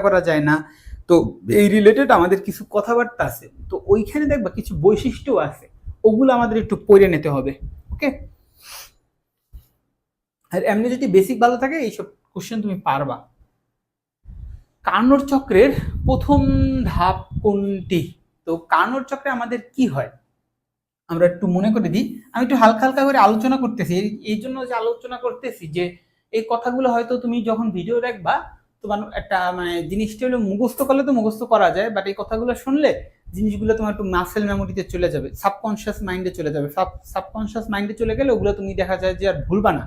করা যায় না। তো এই রিলেটেড আমাদের কিছু কথাবার্তা আছে। তো ওইখানে দেখবা কিছু বৈশিষ্ট্য আছে। ওগুলো আমাদের একটু পড়ে নিতে হবে ওকে আর এমনি যদি বেসিক ভালো থাকে, এইসব কোশ্চেন তুমি পারবা। কার্নোর চক্রের প্রথম ধাপ কোনটি? তো কার্নোর চক্রে আমাদের কি হয়? আমরা একটু মনে করে দিই। আমি একটু হালকা হালকা করে আলোচনা করতেছি। এই- এই জন্য যে আলোচনা করতেছি যে, এই কথাগুলো হয়তো তুমি যখন ভিডিও দেখবা তোমার একটা মানে জিনিসটা হলো মুখস্থ করলে তো মুখস্থ করা যায় বাট এই কথাগুলো শুনলে জিনিসগুলো তোমার একটু মাসেল মেমোরিতে চলে যাবে সাবকনশিয়াস মাইন্ডে চলে যাবে। সাব সাবকনশিয়াস মাইন্ডে চলে গেলে ওগুলো তুমি দেখা যায় যে আর ভুলবা না।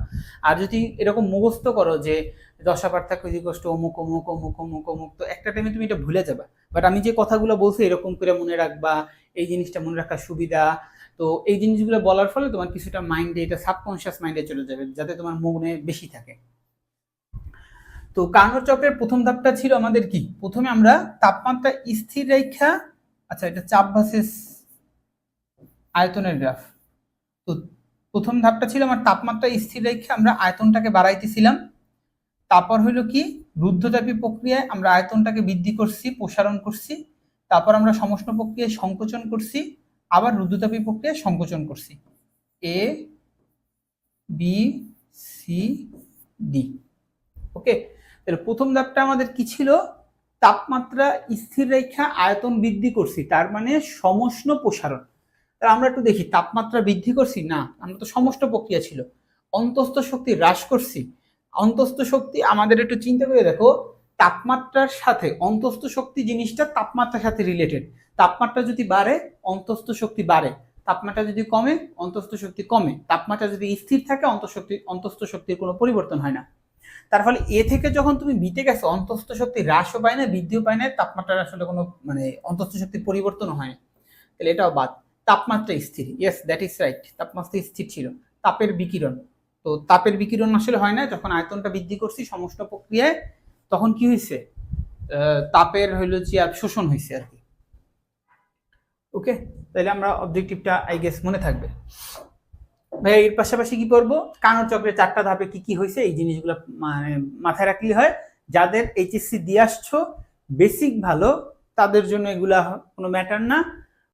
আর যদি এরকম মুখস্থ করো যে দশা পার্থক্য কষ্ট অমুক অমুক অমুক অমুক অমুক, তো একটা টাইমে তুমি এটা ভুলে যাবে। বাট আমি যে কথাগুলো বলছি এরকম করে মনে রাখবা, এই জিনিসটা মনে রাখার সুবিধা। তো এই জিনিসগুলো বলার ফলে তোমার কিছুটা মাইন্ডে এটা সাবকনশিয়াস মাইন্ডে চলে যাবে, যাতে তোমার মনে বেশি থাকে। তো কার্নোর চক্রের প্রথম ধাপটা ছিল আমাদের কি? প্রথমে আমরা তাপমাত্রা স্থির রেখা আচ্ছা এটা চাপ ভার্সেস আয়তনের গ্রাফ তো প্রথম ধাপটা ছিল আমার তাপমাত্রা স্থির রেখে, আমরা আয়তনটাকে বাড়াইতেছিলাম। তারপর হইল কি? রুদ্ধতাপী প্রক্রিয়ায় আমরা আয়তনটাকে বৃদ্ধি করছি, প্রসারণ করছি। তারপর আমরা সমষ্ণ প্রক্রিয়ায় সংকোচন করছি, আবার রুদ্ধতাপী প্রক্রিয়ায় সংকোচন করছি। A B C D okay তাহলে প্রথম ধাপটা আমাদের কি ছিল? তাপমাত্রা, স্থির রেখা, আয়তন বৃদ্ধি করছি, তার মানে সমষ্ণ প্রসারণ। তাহলে আমরা একটু দেখি, তাপমাত্রা বৃদ্ধি করছি? না, আমরা তো সমষ্ণ প্রক্রিয়া ছিল। অন্তস্থ শক্তি হ্রাস করছি। অন্তস্থ শক্তি, আমাদের একটু চিন্তা করে দেখো, তাপমাত্রার সাথে, অন্তস্থ শক্তি জিনিসটা তাপমাত্রার সাথে রিলেটেড তাপমাত্রা যদি বাড়ে, অন্তস্থ শক্তি বাড়ে। তাপমাত্রা যদি কমে, অন্তস্থ শক্তি কমে। তাপমাত্রা যদি স্থির থাকে অন্তঃশক্তি অন্তস্থ শক্তির কোনো পরিবর্তন হয় না। তার ফলে এ থেকে যখন তুমি বিতে গেছো, অন্তস্থ শক্তি হ্রাসও পায় না বৃদ্ধিও পায় না তাপমাত্রার আসলে কোনো মানে অন্তস্থ শক্তির পরিবর্তন হয় তাহলে এটাও বাদ। তাপমাত্রা স্থির। ইয়েস দ্যাট ইজ রাইট তাপমাত্রা স্থির ছিল। তাপের বিকিরণ। তো তাপের বিকিরণ আসলে হয় না, যখন আয়তনটা বৃদ্ধি করছি সমস্ত প্রক্রিয়ায়, তখন কি হয়েছে তাপের হইল যে আর শোষণ হয়েছে আর কি। ওকে তাহলে আমরা অবজেক্টিভটা আই গেস মনে থাকবে। ভাই এর পাশাপাশি কি করব? কানোর চক্রের চারটা ধাপে কি কি হয়েছে, এই জিনিসগুলো মানে মাথায় রাখলে হয়। যাদের এইচএসসি দিয়ে আসছো বেসিক ভালো, তাদের জন্য এগুলা কোনো ম্যাটার না।